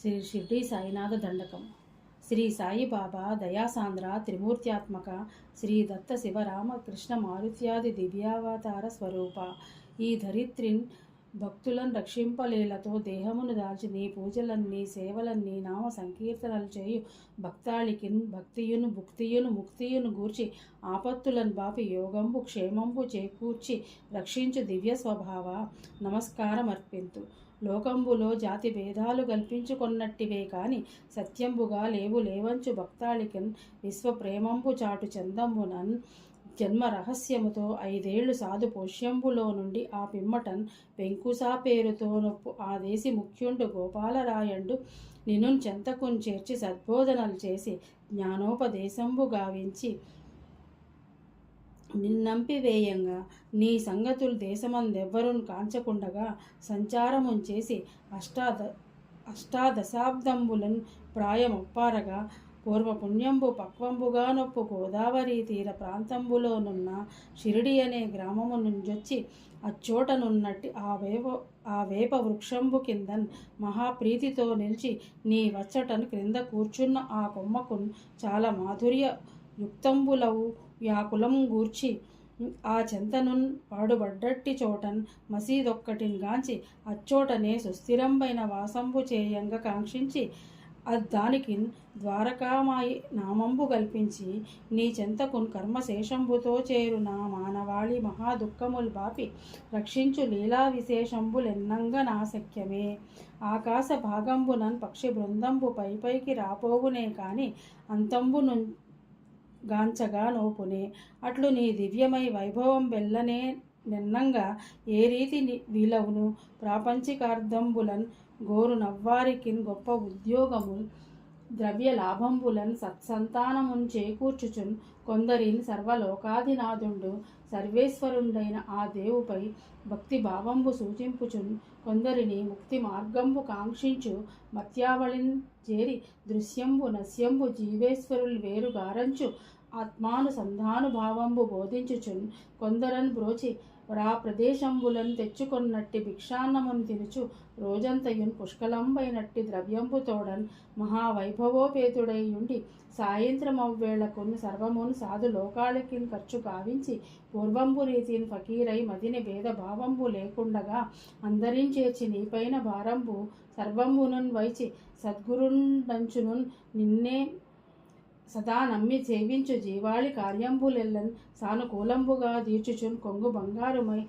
శ్రీ షిర్డీ సాయినాథ దండకం. శ్రీ సాయిబాబా దయాసాంద్ర త్రిమూర్త్యాత్మక శ్రీ దత్త శివరామకృష్ణ మారుత్యాది దివ్యావతార స్వరూప. ఈ ధరిత్రిన్ భక్తులను రక్షింపలేలతో దేహమును దాల్చి నీ పూజలన్నీ సేవలన్నీ నామ సంకీర్తనలు చేయు భక్తాళికిన్ భక్తియును భుక్తియును ముక్తియును గూర్చి ఆపత్తులను బాపి యోగంబు క్షేమంబు చేకూర్చి రక్షించు దివ్య స్వభావ. నమస్కారం అర్పింతు లోకంబులో జాతి భేదాలు కల్పించుకొన్నట్టివే కాని సత్యంబుగా లేవు లేవంచు భక్తాళికన్ విశ్వప్రేమంబు చాటు చందంబునన్ జన్మ రహస్యముతో ఐదేళ్ళు సాధు పోష్యంబులో నుండి ఆ పిమ్మటన్ వెంకుసా పేరుతో నొప్పు ఆ దేశి ముఖ్యుండు గోపాలరాయండు నిను చెంతకున్ చేర్చి సద్బోధనలు చేసి జ్ఞానోపదేశంబు గావించి నిన్నంపివేయంగా. నీ సంగతులు దేశమందెవ్వరును కాంచకుండగా సంచారమున్ చేసి అష్టాద అష్టాదశాబ్దంబులను ప్రాయమొప్పారగా. పూర్వపుణ్యంబు పక్వంబుగా నొప్పు గోదావరి తీర ప్రాంతంబులోనున్న షిరిడి అనే గ్రామము నుంచొచ్చి అచ్చోటనున్నట్టి ఆ వేప ఆ వేప వృక్షంబు కిందన్ మహాప్రీతితో నిలిచి నీ వచ్చటను క్రింద కూర్చున్న ఆ కొమ్మకు చాలా మాధుర్య యుక్తంబులవు వ్యాకులం గూర్చి. ఆ చెంతనున్ పాడుబడ్డట్టి చోటన్ మసీదొక్కటిని గాంచి అచ్చోటనే సుస్థిరంబైన వాసంబు చేయంగ కాంక్షించి దానికి ద్వారకామాయి నామంబు కల్పించి నీ చెంతకున్ కర్మశేషంబుతో చేరు నా మానవాళి మహాదుఃఖములు బాపి రక్షించు లీలా విశేషంబులెన్నంగ నాశక్యమే ఆకాశ భాగంబునన్ పక్షి బృందంబు పై పైకి రాపోవునే కాని అంతంబును గాంచగా నోపుని. అట్లు నీ దివ్యమై వైభవం వెళ్ళనే నిన్నంగా ఏ రీతి వీలవును? ప్రాపంచికార్థంబులన్ గోరు నవ్వారికిన్ గొప్ప ఉద్యోగముల్ ద్రవ్య లాభంబులన్ సత్సంతానమున్ చేకూర్చుచున్ కొందరిని సర్వలోకాధినాథుండు సర్వేశ్వరుండైన ఆ దేవుపై భక్తి భావంబు సూచింపుచున్ కొందరిని ముక్తి మార్గంబు కాంక్షించు మత్యావళిన్ చేరి దృశ్యంబు నస్యంబు జీవేశ్వరులు వేరు గారంచు ఆత్మానుసంధానుభావంబు బోధించుచున్ కొందరన్ బ్రోచి రా ప్రదేశంబులను తెచ్చుకొన్నట్టి భిక్షాన్నమును తినుచు రోజంతయున్ పుష్కలంబైనట్టి ద్రవ్యంబు తోడన్ మహావైభవోపేతుడై ఉండి సాయంత్రమవ్వేళకున్ సర్వమును సాధు లోకాలకిన్ ఖర్చు కావించి పూర్వంబు రీతిని ఫకీరై మదిని భేదభావంబు లేకుండగా అందరించేర్చి నీపైన భారంబు సర్వంబునున్ వైచి సద్గురుండంచునున్ నిన్నే సదా నమ్మి సేవించు జీవాళి కార్యంబులెల్లన్ సానుకూలంబుగా తీర్చుచున్ కొంగు బంగారుమై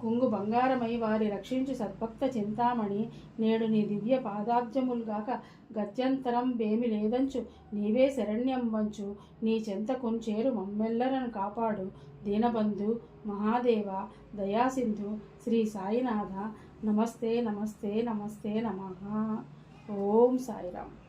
కొంగు బంగారమై వారి రక్షించు సద్భక్త చింతామణి. నేడు నీ దివ్య పాదాబ్జములుగాక గత్యంతరం బేమి లేదంచు నీవే శరణ్యం వంచు. నీ చెంతకున్ చేరు మమ్మెల్లరను కాపాడు. దీనబంధు మహాదేవ దయాసింధు శ్రీ సాయినాథ. నమస్తే నమస్తే నమస్తే నమ. ఓం సాయిరామ్.